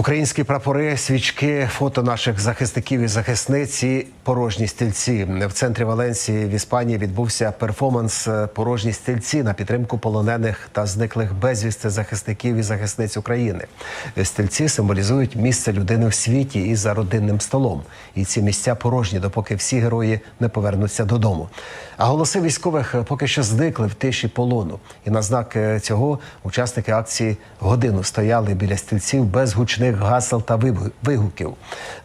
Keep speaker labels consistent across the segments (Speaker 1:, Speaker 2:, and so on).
Speaker 1: Українські прапори, свічки, фото наших захисників і захисниць порожні стільці. В центрі Валенсії в Іспанії відбувся перформанс Порожні стільці на підтримку полонених та зниклих безвісти захисників і захисниць України. Стільці символізують місце людини в світі і за родинним столом. І ці місця порожні, допоки всі герої не повернуться додому. А голоси військових поки що зникли в тиші полону. І на знак е, цього учасники акції годину стояли біля стільців без гучних гасел та вигуків.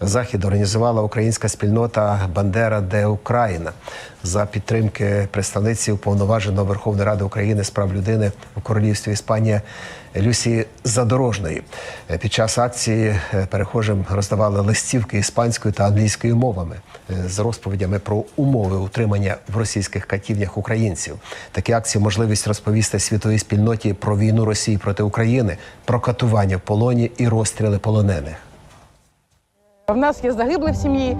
Speaker 1: Захід організувала українська спільнота Бандера де Україна за підтримки представниці уповноваженого Верховної Ради України з прав людини у королівстві Іспанія Люсі Задорожної. Е, Під час акції е, перехожим роздавали листівки іспанською та англійською мовами е, з розповідями про умови утримання в російських катівнях українців. Такі акції можливість розповісти світовій спільноті про війну Росії проти України, про катування в полоні і розстріли полонених.
Speaker 2: В нас є загиблі в сім'ї,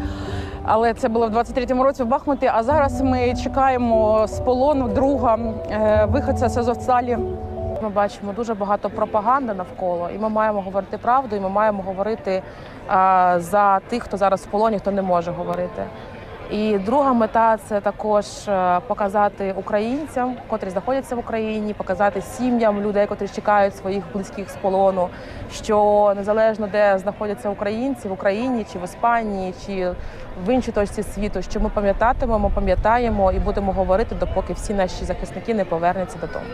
Speaker 2: але це було в 23-му році в Бахмуті. А зараз ми чекаємо з полону друга е, виходця з Азовсталі. Ми бачимо дуже багато пропаганди навколо, і ми маємо говорити правду, і ми маємо говорити за тих, хто зараз в полоні, хто не може говорити. І друга мета це також е, показати українцям, котрі знаходяться в Україні, показати сім'ям людей, котрі чекають своїх близьких з полону, що незалежно де знаходяться українці в Україні чи в Іспанії, чи в іншій точці світу, що ми пам'ятатимемо, пам'ятаємо і будемо говорити, допоки всі наші захисники не повернуться додому.